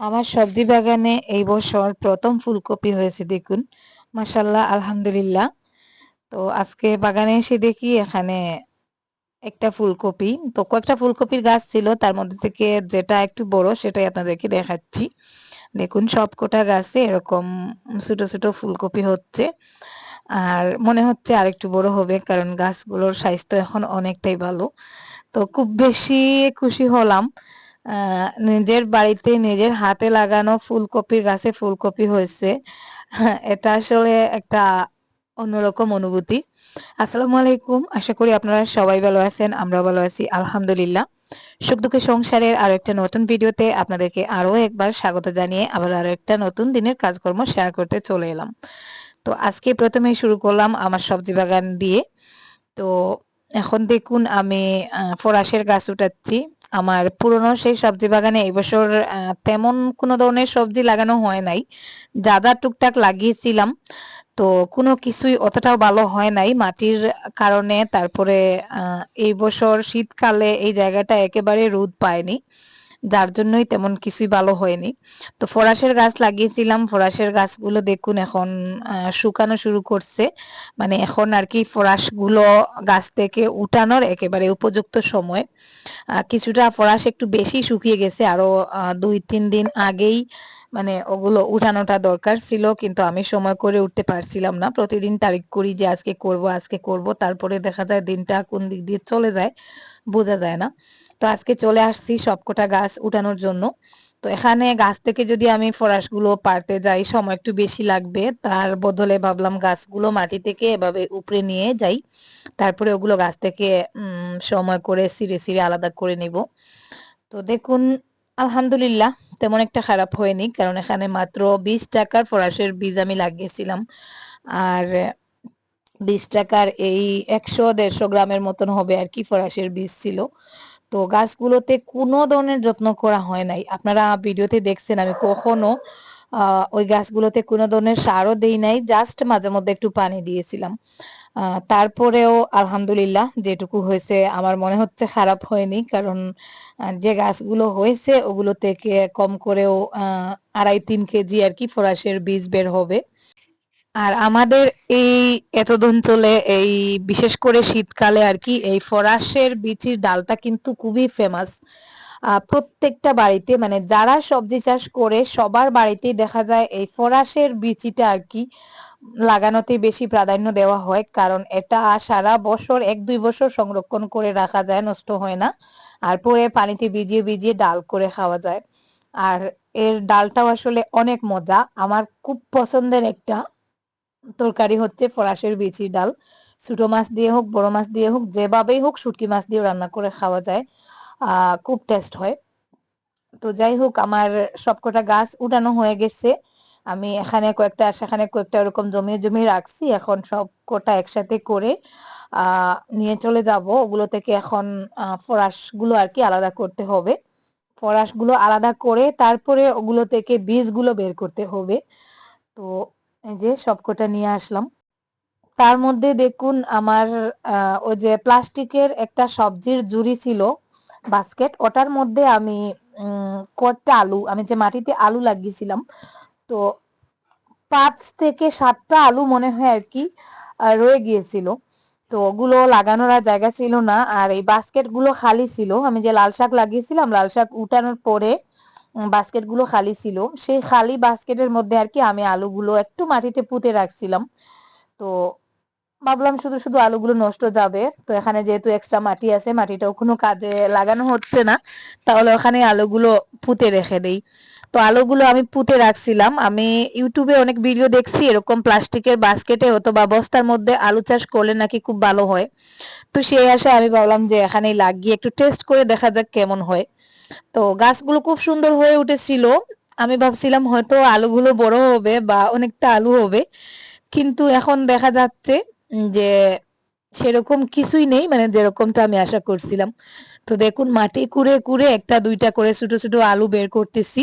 আমার সবজি বাগানে এই বছর প্রথম ফুলকপি হয়েছে, দেখুন। মাসাল্লাহ আলহামদুলিল্লাহ। তো আজকে বাগানে এসে দেখি এখানে একটা ফুলকপি। তো কয়েকটা ফুলকপির গাছ ছিল, তার মধ্যে থেকে যেটা একটু বড় সেটাই আপনাদেরকে দেখাচ্ছি। দেখুন, সব কটা গাছে এরকম ছোট ছোট ফুলকপি হচ্ছে। আর মনে হচ্ছে আর একটু বড় হবে, কারণ গাছগুলোর স্বাস্থ্য এখন অনেকটাই ভালো। তো খুব বেশি খুশি হলাম। নিজের বাড়িতে নিজের হাতে লাগানো ফুলকপির গাছে ফুলকপি হয়েছে। এটা আসলে একটা অন্যরকম অনুভূতি। আসসালামু আলাইকুম। আশা করি আপনারা সবাই ভালো আছেন আমরা ভালো আছি, আলহামদুলিল্লাহ। সুখ দুঃখের সংসারের আরও একটা নতুন ভিডিওতে আপনাদেরকে আরও একবার স্বাগত জানিয়ে আবার আরও একটা নতুন দিনের কাজকর্ম শেয়ার করতে চলে এলাম। তো আজকে প্রথমে শুরু করলাম আমার সবজি বাগান দিয়ে। তো এখন দেখুন, আমি ফরাসের গাছ উঠাচ্ছি। আমার পুরনো সেই সবজি বাগানে এবছর তেমন কোনো ধরনের সবজি লাগানো হয় নাই। যা যা টুকটাক লাগিয়েছিলাম, তো কোনো কিছুই অতটাও ভালো হয় নাই মাটির কারণে। তারপরে এই বছর শীতকালে এই জায়গাটা একেবারে রোদ পায়নি। যার জন্যই তেমন কিছুই ভালো হয়নি। তো ফরাসের গাছ লাগিয়েছিলাম। ফরাসের গাছগুলো দেখুন এখন শুকানো শুরু করছে। মানে এখন আর কি ফরাসগুলো গাছ থেকে উঠানোর একেবারে উপযুক্ত সময়। কিছুটা ফরাস একটু বেশি শুকিয়ে গেছে। আরও দুই, তিন দিন আগেই মানে ওগুলো উঠানোটা দরকার ছিল। কিন্তু আমি সময় করে উঠতে পারছিলাম না। প্রতিদিন তারিখ করি যে আজকে করব আজকে করব। তারপরে দেখা যায় দিনটা কোন দিক দিয়ে চলে যায়, বোঝা যায় না। তো আজকে চলে আসছি সবকটা গাছ উঠানোর জন্য। তো এখানে গাছ থেকে যদি আমি ফরাসগুলো পারতে যাই, সময় একটু বেশি লাগবে, তার বদলে ভাবলাম গাছগুলো মাটি থেকে এভাবে উপরে নিয়ে যাই। তারপরে ওগুলো গাছ থেকে সময় করে সিঁড়ে সিঁড়ে আলাদা করে নিব। তো দেখুন, আলহামদুলিল্লাহ তেমন একটা খারাপ হয়নি, কারণ এখানে মাত্র বিশ টাকার ফরাসের বীজ আমি লাগিয়েছিলাম। আর বিশ টাকার এই একশো দেড়শো গ্রামের মতন হবে আর কি ফরাসের বীজ ছিল। তো গাছগুলোতে কোনো ধরনের যত্ন করা হয় নাই। আপনারা ভিডিওতে দেখছেন, আমি কখনো ওই গাছগুলোতে কোনো ধরনের সারও দেই নাই, জাস্ট মাঝে মধ্যে একটু পানি দিয়েছিলাম। তারপরেও আলহামদুলিল্লাহ যেটুকু হয়েছে, আমার মনে হচ্ছে খারাপ হয়নি। কারণ যে গাছগুলো হয়েছে, ওগুলো থেকে কম করেও আড়াই তিন কেজি আর কি ফরাসের বীজ বের হবে। আর আমাদের এই এতদ অঞ্চলে এই বিশেষ করে শীতকালে আর কি, এই ফরাসের বিচির ডালটা কিন্তু খুবই ফেমাস প্রত্যেকটা বাড়িতে মানে যারা সবজি চাষ করে, সবার বাড়িতেই দেখা যায় এই ফরাসের বিচিটা আর কি লাগানোতে বেশি প্রাধান্য দেওয়া হয়, কারণ এটা সারা বছর, এক দুই বছর সংরক্ষণ করে রাখা যায়, নষ্ট হয় না। আর পরে পানিতে ভিজিয়ে ভিজিয়ে ডাল করে খাওয়া যায়। আর এর ডালটাও আসলে অনেক মজা। আমার খুব পছন্দের একটা তরকারি হচ্ছে ফরাসের বিচির ডাল। ছোট মাছ দিয়ে হোক, বড় মাছ দিয়ে হোক, যেভাবেই হোক, শুটকি মাছ দিয়ে রান্না করে খাওয়া যায়। খুব টেস্ট হয়। তো যাই হোক, আমার সবকটা গাছ উঠানো হয়ে গেছে। আমি এখানে কয়েকটা, সেখানে কয়েকটা ওরকম জমিয়ে জমিয়ে রাখছি। এখন সব কটা একসাথে করে নিয়ে চলে যাব। ওগুলো থেকে এখন ফরাসগুলো আর কি আলাদা করতে হবে। ফরাসগুলো আলাদা করে তারপরে ওগুলো থেকে বীজগুলো বের করতে হবে। তো যে সবকটা নিয়ে আসলাম। তার মধ্যে দেখুন আমার ওই যে প্লাস্টিকের একটা সবজির জুড়ি ছিল, বাস্কেট। ওটার মধ্যে আমি কয়েকটা আলু, আমি যে মাটিতে আলু লাগিয়েছিলাম, তো পাঁচ থেকে সাতটা আলু মনে হয় আর কি রয়ে গিয়েছিল। তো ওগুলো লাগানোর আর জায়গা ছিল না, আর এই বাস্কেটগুলো খালি ছিল। আমি যে লাল শাক লাগিয়েছিলাম, লাল শাক উঠানোর পরে বাস্কেটগুলো খালি ছিল। সেই খালি বাস্কেটের মধ্যে আর কি আমি আলুগুলো একটু মাটিতে পুঁতে রাখছিলাম। তো ভাবলাম শুধু শুধু আলুগুলো নষ্ট যাবে। তো এখানে যেহেতু এক্সট্রা মাটি আছে মাটিটাও কোনো কাজে লাগানো হচ্ছে না, তাহলে ওখানে আলুগুলো পুঁতে রেখে দেই। তো আলুগুলো আমি পুঁতে রাখছিলাম। আমি ইউটিউবে অনেক ভিডিও দেখছি এরকম প্লাস্টিকের বাস্কেটে অথবা বস্তার মধ্যে আলু চাষ করলে নাকি খুব ভালো হয়। তো সেই আশায় আমি ভাবলাম যে এখানেই লাগিয়ে একটু টেস্ট করে দেখা যাক কেমন হয়। তো গাছগুলো খুব সুন্দর হয়ে উঠেছিল। আমি ভাবছিলাম হয়তো আলুগুলো বড় হবে বা অনেকটা আলু হবে। কিন্তু এখন দেখা যাচ্ছে যে সেরকম কিছুই নেই মানে যেরকমটা আমি আশা করছিলাম। তো দেখুন, মাটি কুড়ে কুড়ে একটা দুইটা করে ছোট ছোট আলু বের করতেছি।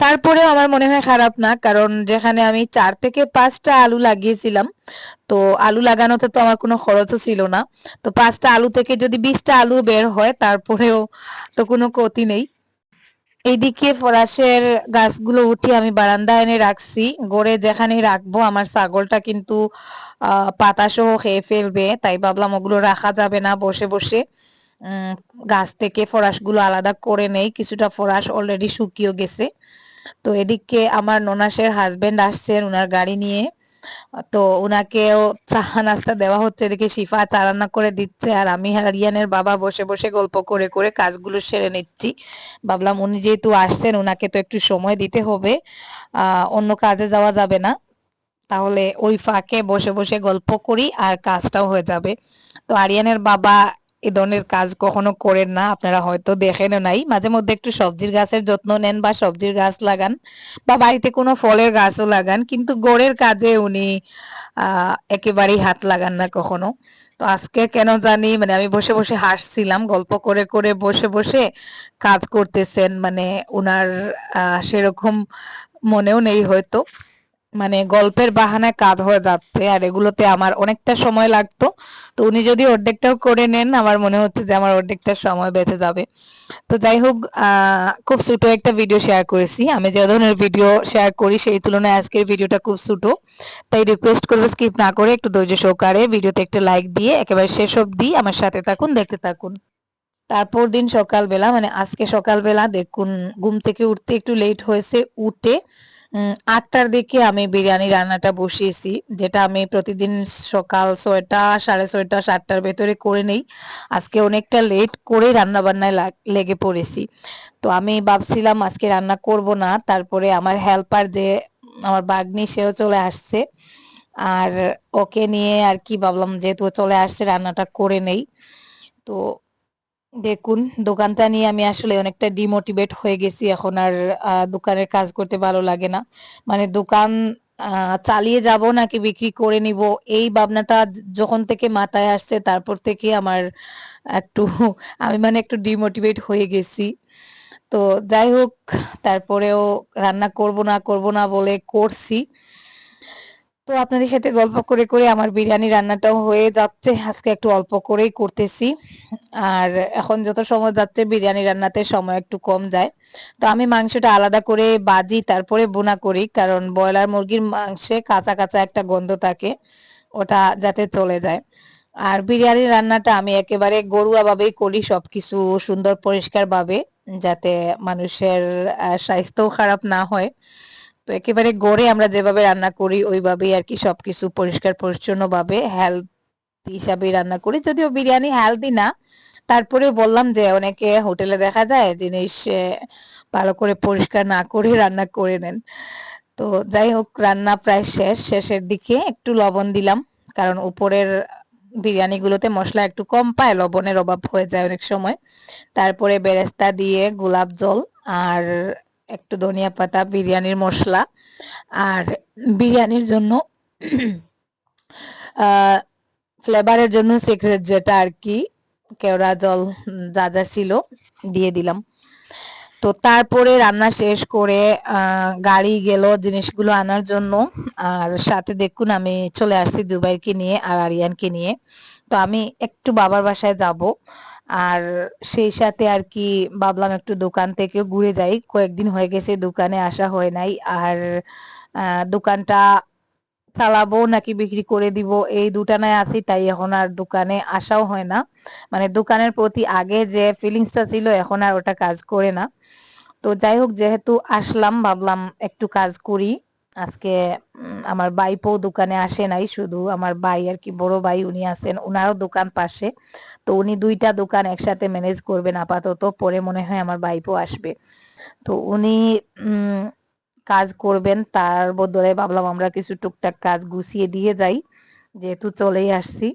তারপরে আমার মনে হয় খারাপ না, কারণ যেখানে আমি চার থেকে পাঁচটা আলু লাগিয়েছিলাম, তো আলু লাগানোতে তো আমার কোনো খরচও ছিল না। তো পাঁচটা আলু থেকে যদি বিশটা আলু বের হয়, তারপরেও তো কোনো ক্ষতি নেই। এইদিকে ফরাসের গাছগুলো উঠিয়ে আমি বারান্দায় এনে রাখছি। গড়ে যেখানে রাখব, আমার ছাগলটা কিন্তু পাতা সহ খেয়ে ফেলবে। তাই ভাবলাম ওগুলো রাখা যাবে না, বসে বসে। গাছ থেকে ফরাসগুলো আলাদা করে নেই। কিছুটা ফরাস অলরেডি শুকিয়ে গেছে। তো এদিকে আমার ননাসের হাজবেন্ড আসছেন ওনার গাড়ি নিয়ে। তো ওনাকেও চা, নাস্তা দেওয়া হচ্ছে। এদিকে শিফা চা রান্না করে দিচ্ছে আর আমি হারিয়ানের বাবা বসে বসে গল্প করে করে কাজগুলো সেরে নিচ্ছি। ভাবলাম উনি যেহেতু আসছেন ওনাকে তো একটু সময় দিতে হবে। অন্য কাজে যাওয়া যাবে না। তাহলে ওই ফাঁকে বসে বসে গল্প করি আর কাজটাও হয়ে যাবে। তো আরিয়ানের বাবা এ ধরনের কাজ কখনো করেন না। আপনারা হয়তো দেখেন নাই। মাঝে মধ্যে একটু সবজির গাছের যত্ন নেন বা সবজির গাছ লাগান বা বাড়িতে কোনো ফলের গাছও লাগান, কিন্তু গোড়ের কাজে উনি একেবারেই হাত লাগান না কখনো। তো আজকে কেন জানি মানে আমি বসে বসে হাসছিলাম, গল্প করে করে বসে বসে কাজ করতেছেন মানে উনার সেরকম মনেও নেই হয়তো। মানে গল্পের বাহানায় কাজ হয়ে যাচ্ছে, আর এগুলোতে আমার অনেকটা সময় লাগতো। তো উনি যদি অর্ধেকটাও করে নেন, আমার মনে হচ্ছে যে আমার অর্ধেকটা সময় বেঁচে যাবে। তো যাই হোক খুব ছোট একটা ভিডিও শেয়ার করেছি। আমি যে ধরনের ভিডিও শেয়ার করি, সেই তুলনায় আজকের ভিডিওটা খুব ছোট। তাই রিকোয়েস্ট করব স্কিপ না করে একটু ধৈর্য সহকারে ভিডিওতে একটা লাইক দিয়ে একেবারে শেষ অবধি আমার সাথে থাকুন, দেখতে থাকুন। তারপর দিন সকালবেলা মানে আজকে সকালবেলা দেখুন, ঘুম থেকে উঠতে একটু লেট হয়েছে, উঠে আটটার দিকে আমি বিরিয়ানি রান্নাটা বসিয়েছি, যেটা আমি প্রতিদিন সকাল ছয়টা, সাড়ে ছয়টা, সাতটার ভেতরে করে নেই। আজকে অনেকটা লেট করে রান্না বান্নায় লেগে পড়েছি। তো আমি ভাবছিলাম আজকে রান্না করব না, তারপরে আমার হেল্পার যে, আমার বাগনি সেও চলে আসছে। আর ওকে নিয়ে আর কি ভাবলাম, যেহেতু চলে আসছে, রান্নাটা করে নেই। তো দেখুন, দোকানটা নিয়ে আমি আসলে অনেকটা ডিমোটিভেট হয়ে গেছি এখন আর দোকানের কাজ করতে ভালো লাগে না। মানে দোকান চালিয়ে যাব নাকি বিক্রি করে নিব, এই ভাবনাটা যখন থেকে মাথায় আসছে তারপর থেকে আমার একটু, আমি মানে একটু ডিমোটিভেট হয়ে গেছি। তো যাই হোক, তারপরেও রান্না করব না করব না বলে করছি। তো আপনাদের সাথে গল্প করে করে আমার বিরিয়ানি রান্নাটাও হয়ে যাচ্ছে। আজকে একটু অল্প করেই করতেছি। আর এখন যত সময় যাচ্ছে, বিরিয়ানি রান্নাতে সময় একটু কম যায়। তো আমি মাংসটা আলাদা করে বাজি, তারপরে বোনা করি। কারণ ব্রয়লার মুরগির মাংসে কাঁচা কাঁচা একটা গন্ধ থাকে, ওটা যাতে চলে যায়। আর বিরিয়ানি রান্নাটা আমি একেবারে গরুয়া ভাবেই করি, সবকিছু সুন্দর পরিষ্কার ভাবে যাতে মানুষের স্বাস্থ্যও খারাপ না হয়। তো একেবারে গড়ে আমরা যেভাবে রান্না করি, ওইভাবেই আর কি সবকিছু পরিষ্কার পরিচ্ছন্ন ভাবে হেলথ হিসাবে রান্না করি। যদিও বিরিয়ানি হেলদি না তারপরে বললাম যে অনেকে হোটেলে দেখা যায় জিনিস ভালো করে পরিষ্কার না করে রান্না করে নেন। তো যাই হোক, রান্না প্রায় শেষ, শেষের দিকে একটু লবণ দিলাম, কারণ উপরের বিরিয়ানি গুলোতে মশলা একটু কম পায়, লবণের অভাব হয়ে যায় অনেক সময়। তারপরে বেরেস্তা দিয়ে গোলাপ জল আর একটু ধনিয়া পাতা, বিরিয়ানির মশলা আর বিরিয়ানির জন্য ফ্লেভারের জন্য সিক্রেট যেটা আর কি, কেওড়া জল যা যা ছিল দিয়ে দিলাম। তো তারপরে রান্না শেষ করে গাড়ি গেল জিনিসগুলো আনার জন্য। আর সাথে দেখুন আমি চলে আসছি দুবাইকে নিয়ে আর আরিয়ানকে নিয়ে। তো আমি একটু বাবার বাসায় যাব। আর সেই সাথে আর কি ভাবলাম একটু দোকান থেকে ঘুরে যাই। কয়েকদিন হয়ে গেছে দোকানে আসা হয় নাই। আর দোকানটা চালাবো নাকি বিক্রি করে দিব? এই দুটানায় আছি, তাই এখন আর দোকানে আসাও হয় না। মানে দোকানের প্রতি আগে যে ফিলিংসটা ছিল, এখন আর ওটা কাজ করে না। তো যাই হোক, যেহেতু আসলাম, ভাবলাম একটু কাজ করি। আজকে আমার বাইপো দোকানে আসে নাই শুধু, আমার ভাই আর কি, বড় ভাই উনি আছেন, উনারও দোকান পাশে। তো উনি দুইটা দোকান একসাথে ম্যানেজ করবেন আপাতত, পরে মনে হয় আমার বাইপো আসবে। তো উনি কাজ করবেন, তার বদলে ভাবলাম আমরা কিছু টুকটাক কাজ গুছিয়ে দিয়ে যাই, যেহেতু চলেই আসছি।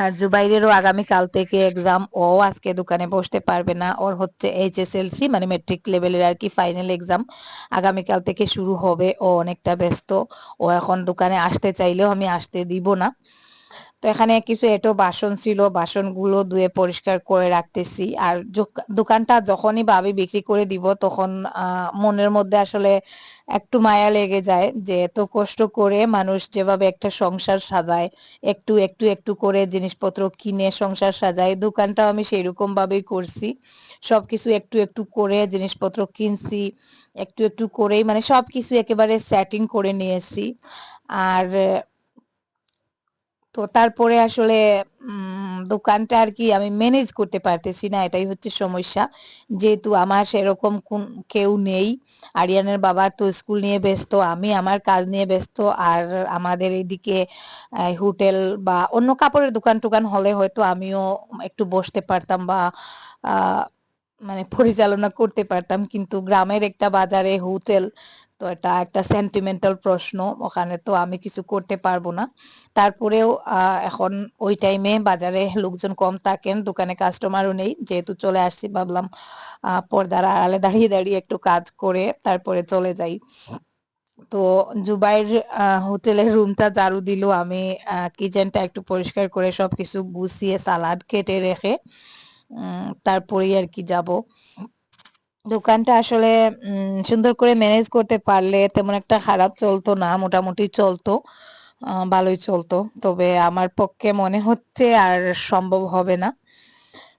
আর জুবাইরেরও আগামীকাল থেকে এক্সাম ও আজকে দোকানে বসতে পারবে না। ওর হচ্ছে এইচএসএলসি মানে মেট্রিক লেভেলের আর কি ফাইনাল এক্সাম আগামীকাল থেকে শুরু হবে। ও অনেকটা ব্যস্ত। ও এখন দোকানে আসতে চাইলেও আমি আসতে দিব না। তো এখানে কিছু এটো বাসন ছিল, বাসনগুলো ধুয়ে পরিষ্কার করে রাখতেছি। আর দোকানটা যখনই ভাবি বিক্রি করে দিব, তখন মনের মধ্যে আসলে একটু মায়া লেগে যায় যে এত কষ্ট করে মানুষ যেভাবে একটা সংসার সাজায়, একটু একটু একটু করে জিনিসপত্র কিনে সংসার সাজায়, দোকানটাও আমি সেরকম ভাবেই করছি। সবকিছু একটু একটু করে জিনিসপত্র কিনছি, একটু একটু করেই মানে সবকিছু একেবারে সেটিং করে নিয়েছি। আর তো তারপরে আসলে দোকানটা আর কি আমি ম্যানেজ করতে পারতেছি না এটাই হচ্ছে সমস্যা। যেহেতু আমার সেরকম কোন কেউ নেই। আরিয়ানের বাবা তো স্কুল নিয়ে ব্যস্ত আমি আমার কাজ নিয়ে ব্যস্ত আর আমাদের এইদিকে আহ, হোটেল বা অন্য কাপড়ের দোকান টোকান হলে হয়তো আমিও একটু বসতে পারতাম বা মানে পরিচালনা করতে পারতাম। কিন্তু গ্রামের একটা বাজারে হোটেল তো এটা একটা সেন্টিমেন্টাল প্রশ্ন, ওখানে তো আমি কিছু করতে পারব না। তারপরেও এখন ওই টাইমে বাজারে লোকজন কম থাকেন, দোকানে কাস্টমারও নেই। যেহেতু চলে আসছি, ভাবলাম পর্দার আড়ালে দাঁড়িয়ে দাঁড়িয়ে একটু কাজ করে তারপরে চলে যাই। তো জুবাইর হোটেলের রুমটা ঝাড়ু দিল আমি কিচেনটা একটু পরিষ্কার করে সবকিছু গুছিয়ে সালাড কেটে রেখে তারপরেই আর কি যাব। দোকানটা আসলে সুন্দর করে ম্যানেজ করতে পারলে তেমন একটা খারাপ চলতো না, মোটামুটি চলতো ভালোই চলতো। তবে আমার পক্ষে মনে হচ্ছে আর সম্ভব হবে না।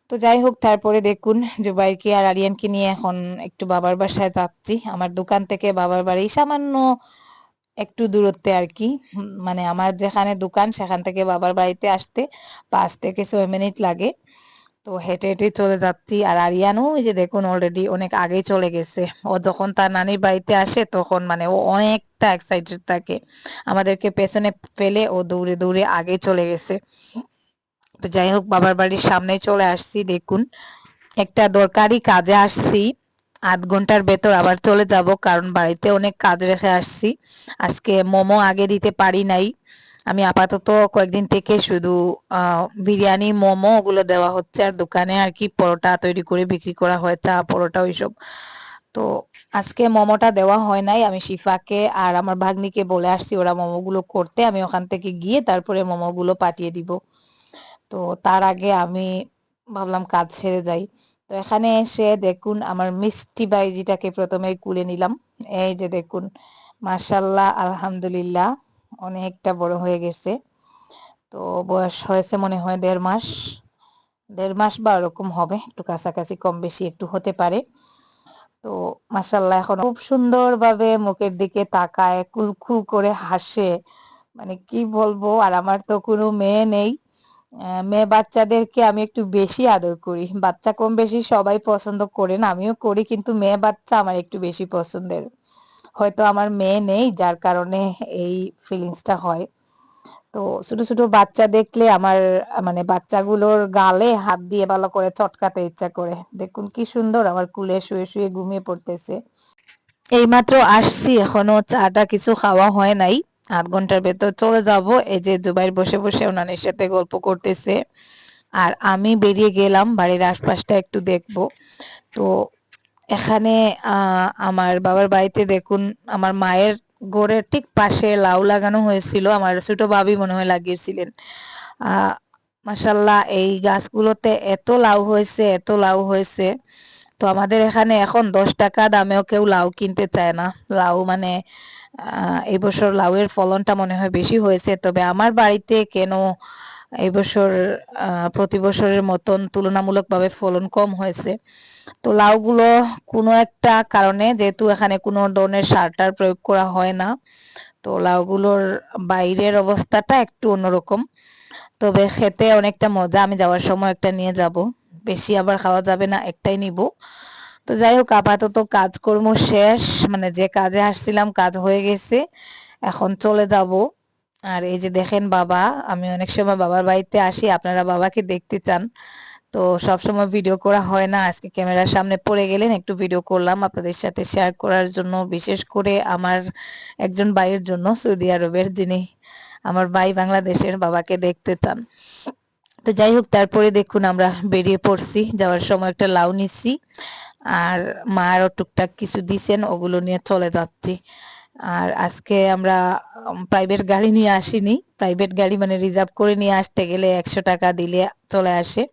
তো যাই হোক, তারপরে দেখুন, জুবাইরকে আর আরিয়ানকে নিয়ে এখন একটু বাবার বাসায় যাচ্ছি। আমার দোকান থেকে বাবার বাড়ি সামান্য একটু দূরত্বে আর কি। মানে আমার যেখানে দোকান, সেখান থেকে বাবার বাড়িতে আসতে পাঁচ থেকে ছয় মিনিট লাগে। তো হেঁটে হেঁটে চলে যাচ্ছি। আর আরিয়ানও ওই যে দেখুন অলরেডি অনেক আগেই চলে গেছে। ও যখন তার নানির বাড়িতে আসে তখন মানে ও অনেকটা এক্সাইটেড থাকে। আমাদেরকে পেছনে ফেলে ও দৌড়ে দৌড়ে আগে চলে গেছে। তো যাই হোক, বাবার বাড়ির সামনে চলে আসছি দেখুন। একটা দরকারি কাজে আসছি। আধ ঘণ্টার ভেতর আবার চলে যাব কারণ বাড়িতে অনেক কাজ রেখে আসছি। আজকে মোমো আগে দিতে পারি নাই। আমি আপাতত কয়েকদিন থেকে শুধু বিরিয়ানি, মোমো ওগুলো দেওয়া হচ্ছে আর দোকানে আর কি পরোটা তৈরি করে বিক্রি করা হয়, চা, পরোটা ওইসব। তো আজকে মোমোটা দেওয়া হয় নাই, আমি শিফাকে আর আমার ভাগ্নিকে বলে আসছি ওরা মোমোগুলো করতে, আমি ওখান থেকে গিয়ে তারপরে মোমোগুলো পাঠিয়ে দিব। তো তার আগে আমি ভাবলাম কাজ ছেড়ে যাই। তো এখানে এসে দেখুন আমার মিষ্টি বাইজিটাকে প্রথমে কুলে নিলাম। এই যে দেখুন, মাশাল্লাহ, আলহামদুলিল্লাহ। অনেকটা বড় হয়ে গেছে। তো বয়স হয়েছে মনে হয় দেড় মাস। দেড় মাস বা ওরকম হবে, একটু কাছাকাছি কম বেশি একটু হতে পারে। তো মাশাল্লাহ এখন খুব সুন্দরভাবে মুখের দিকে তাকায় কুলকু করে হাসে। মানে কি বলব, আর আমার তো কোনো মেয়ে নেই। মেয়ে বাচ্চাদেরকে আমি একটু বেশি আদর করি। বাচ্চা কম বেশি সবাই পছন্দ করেন আমিও করি, কিন্তু মেয়ে বাচ্চা আমার একটু বেশি পছন্দের। হয়তো আমার মেয়ে নেই, যার কারণে এই ফিলিংসটা হয়। তো ছোট ছোট বাচ্চা দেখলে আমার মানে বাচ্চাগুলোর গালে হাত দিয়ে ভালো করে চটকাতে ইচ্ছা করে। দেখুন কি সুন্দর আমার কুলে শুয়ে শুয়ে ঘুমিয়ে পড়তেছে। এইমাত্র আসছি, এখনও চাটা কিছু খাওয়া হয় নাই। আধ ঘণ্টার ভেতর চলে যাব। এই যে জুবাইর বসে বসে ওনানের সাথে গল্প করতেছে। আর আমি বেরিয়ে গেলাম, বাড়ির আশপাশটা একটু দেখব। তো এখানে আমার বাবার বাড়িতে দেখুন আমার মায়ের ঘরের ঠিক পাশে লাউ লাগানো হয়েছিল আমার ছোট ভাবি মনে হয় লাগিয়েছিলেন। মাসাল্লাহ এই গাছগুলোতে এত লাউ হয়েছে এত লাউ হয়েছে। তো আমাদের এখানে এখন দশ টাকা দামেও কেউ লাউ কিনতে চায় না। লাউ মানে আহ, এই বছর লাউয়ের ফলনটা মনে হয় বেশি হয়েছে। তবে আমার বাড়িতে কেন এই বছর প্রতি বছরের মতন তুলনামূলকভাবে ফলন কম হয়েছে। তো লাউগুলো কোনো একটা কারণে যেহেতু এখানে কোনো ধরনের সার টার প্রয়োগ করা হয় না, তো লাউগুলোর বাইরের অবস্থাটা একটু অন্যরকম। তবে খেতে অনেকটা মজা, আমি যাওয়ার সময় একটা নিয়ে যাব। বেশি আবার খাওয়া যাবে না, একটাই নিব। তো যাই হোক, আপাতত কাজকর্ম শেষ মানে যে কাজে আসছিলাম কাজ হয়ে গেছে, এখন চলে যাব। আর এই যে দেখেন বাবা, আমি অনেক সময় বাবার বাড়িতে আসি, আপনারা বাবাকে দেখতে চান। তো সবসময় ভিডিও করা হয় না, আজকে ক্যামেরার সামনে পড়ে গেলেন, একটু ভিডিও করলাম আপনাদের সাথে শেয়ার করার জন্য, বিশেষ করে আমার একজন ভাইয়ের জন্য, সৌদি আরবের যিনি আমার ভাই বাংলাদেশের বাবাকে দেখতে চান। তো যাই হোক, তারপরে দেখুন আমরা বেরিয়ে পড়ছি, যাওয়ার সময় একটা লাউ নিচ্ছি, আর মা আরও টুকটাক কিছু দিছেন, ওগুলো নিয়ে চলে যাচ্ছি। আর আজকে আমরা প্রাইভেট গাড়ি নিয়ে আসিনি। প্রাইভেট গাড়ি মানে রিজার্ভ করে নিয়ে আসতে গেলে একশো টাকা দিলে চলে আসে।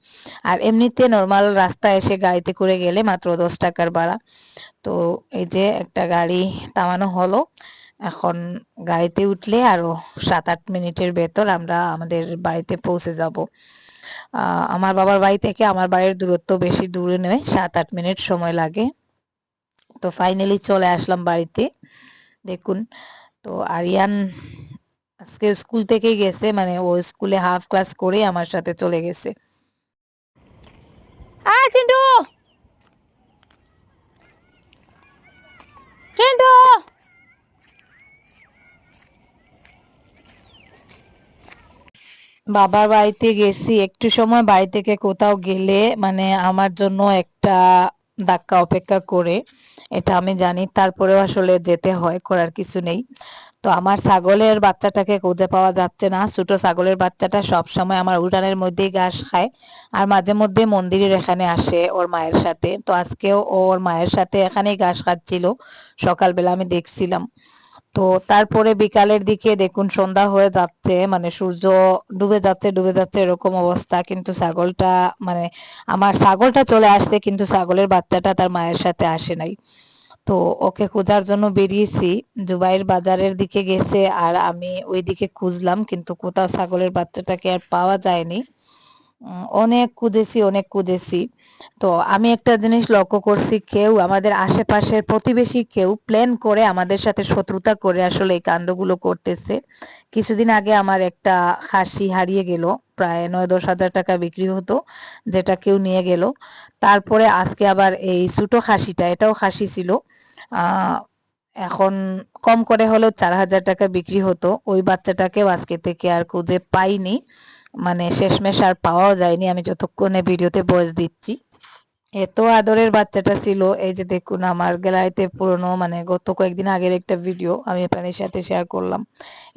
আর এমনিতে নর্মাল রাস্তায় এসে গাড়িতে করে গেলে মাত্র দশ টাকার ভাড়া। তো এই যে একটা গাড়ি থামানো হলো। এখন গাড়িতে উঠলে আরও সাত আট মিনিটের ভেতর আমরা আমাদের বাড়িতে পৌঁছে যাব। আমার বাবার বাড়ি থেকে আমার বাড়ির দূরত্ব বেশি দূরে নয়, সাত আট মিনিট সময় লাগে। তো ফাইনালি চলে আসলাম বাড়িতে। দেখুন তো আরিয়ান আজকে স্কুল থেকে গেছে মানে ও স্কুলে হাফ ক্লাস করে আমার সাথে চলে গেছে। চিন্টু! চিন্টু! বাবার বাড়িতে গেছি একটু সময় বাড়ি থেকে কোথাও গেলে মানে আমার জন্য একটা ধাক্কা অপেক্ষা করে, এটা আমি জানি। তারপরেও আসলে যেতে হয়, করার কিছু নেই। তো আমার ছাগলের বাচ্চাটাকে খুঁজে পাওয়া যাচ্ছে না। ছোট ছাগলের বাচ্চাটা সব সময় আমার উঠানের মধ্যেই ঘাস খায় আর মাঝে মধ্যে মন্দিরের এখানে আসে ওর মায়ের সাথে। তো আজকেও ওর মায়ের সাথে এখানেই ঘাস খাচ্ছিল। সকালবেলা আমি দেখছিলাম। তো তারপরে বিকালের দিকে দেখুন সন্ধ্যা হয়ে যাচ্ছে মানে সূর্য ডুবে যাচ্ছে ডুবে যাচ্ছে এরকম অবস্থা। কিন্তু ছাগলটা মানে আমার ছাগলটা চলে আসছে, কিন্তু ছাগলের বাচ্চাটা তার মায়ের সাথে আসে নাই। তো ওকে খোঁজার জন্য বেরিয়েছি, জুবাইর বাজারের দিকে গেছে আর আমি ওই দিকে খুঁজলাম, কিন্তু কোথাও ছাগলের বাচ্চাটাকে আর পাওয়া যায়নি। অনেক খুঁজেছি অনেক খুঁজেছি। তো আমি একটা জিনিস লক্ষ্য করছি, কেউ আমাদের আশেপাশের প্রতিবেশী কেউ প্ল্যান করে আমাদের সাথে শত্রুতা করে আসলে এই কাণ্ডগুলো করতেছে। কিছুদিন আগে আমার একটা খাসি হারিয়ে গেল, প্রায় নয় দশ হাজার টাকা বিক্রি হতো, যেটা কেউ নিয়ে গেল। তারপরে আজকে আবার এই ছোটো খাসিটা এটাও খাসি ছিল। এখন কম করে হলেও চার হাজার টাকা বিক্রি হতো, ওই বাচ্চাটাকেও আজকে থেকে আর খুঁজে পাইনি। মানে শেষমেশ আর পাওয়াও যায়নি। আমি যতক্ষণে ভিডিওতে বয়স দিচ্ছি। এত আদরের বাচ্চাটা ছিল। এই যে দেখুন, আমার গ্যালারিতে পুরনো মানে গত কয়েকদিন আগের একটা ভিডিও আমি আপনাদের সাথে শেয়ার করলাম।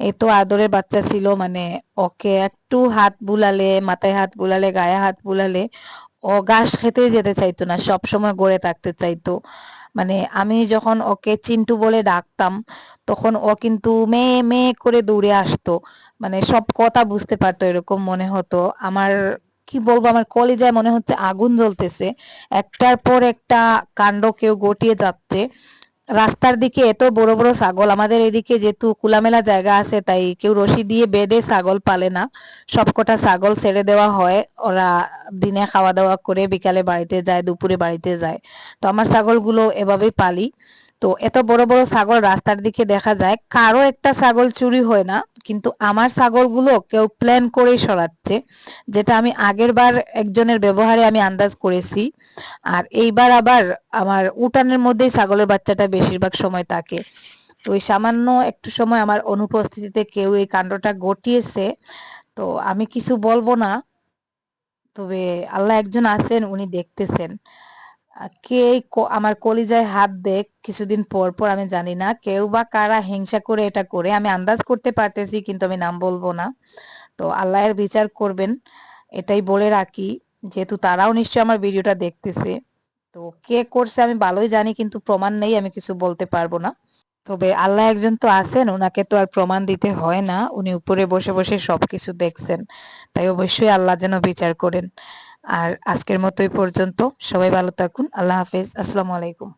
এত আদরের বাচ্চা ছিল মানে ওকে একটু হাত বুলালে, মাথায় হাত বুলালে, গায়ে হাত বুলালে ও ঘাস খেতেই যেতে চাইতো না সব সময় গড়ে থাকতে চাইতো। মানে আমি যখন ওকে চিন্টু বলে ডাকতাম, তখন ও কিন্তু মেয়ে মেয়ে করে দৌড়ে আসতো। মানে সব কথা বুঝতে পারতো, এরকম মনে হতো। আমার, কি বলব, আমার কলেজায় মনে হচ্ছে আগুন জ্বলতেছে। একটার পর একটা কাণ্ড কেউ গটিয়ে যাচ্ছে। রাস্তার দিকে এত বড় বড় ছাগল, আমাদের এদিকে যেহেতু কুলামেলা জায়গা আছে, তাই কেউ রশি দিয়ে বেঁধে ছাগল পালে না। সবকটা ছাগল ছেড়ে দেওয়া হয়, ওরা দিনে খাওয়া দাওয়া করে বিকালে বাড়িতে যায়, দুপুরে বাড়িতে যায়। তো আমার ছাগলগুলো এভাবেই পালি। তো এত বড় বড় ছাগল রাস্তার দিকে দেখা যায়, কারও একটা ছাগল চুরি হয় না, কিন্তু আমার ছাগলগুলো কেউ প্ল্যান করেই সরাচ্ছে, যেটা আমি আগের বার একজনের ব্যবহারে আমি আন্দাজ করেছি। আর এইবার আবার আমার উঠানের মধ্যেই ছাগলের বাচ্চাটা বেশিরভাগ সময় থাকে। তো ওই সামান্য একটু সময় আমার অনুপস্থিতিতে কেউ এই কাণ্ডটা ঘটিয়েছে, তো আমি কিছু বলব না। তবে আল্লাহ একজন আছেন, উনি দেখতেছেন। কে আমার কলিজায় হাত দেখ, কিছুদিন পর পর আমি জানি না, কেউ বা কারা হিংসা করে এটা করে, আমি আন্দাজ করতে পারতেছি, কিন্তু আমি নাম বলব না। তো আল্লাহের বিচার করবেন, এটাই বলে রাখি, যেহেতু তারাও নিশ্চয়ই আমার ভিডিওটা দেখতেছে। তো কে করছে আমি ভালোই জানি, কিন্তু প্রমাণ নেই, আমি কিছু বলতে পারব না। তবে আল্লাহ একজন তো আছেন, ওনাকে তো আর প্রমাণ দিতে হয় না, উনি উপরে বসে বসে সবকিছু দেখছেন। তাই অবশ্যই আল্লাহ যেন বিচার করেন। আর আজকের মতো এই পর্যন্ত। সবাই ভালো থাকুন। আল্লাহ হাফেজ। আসসালামু আলাইকুম।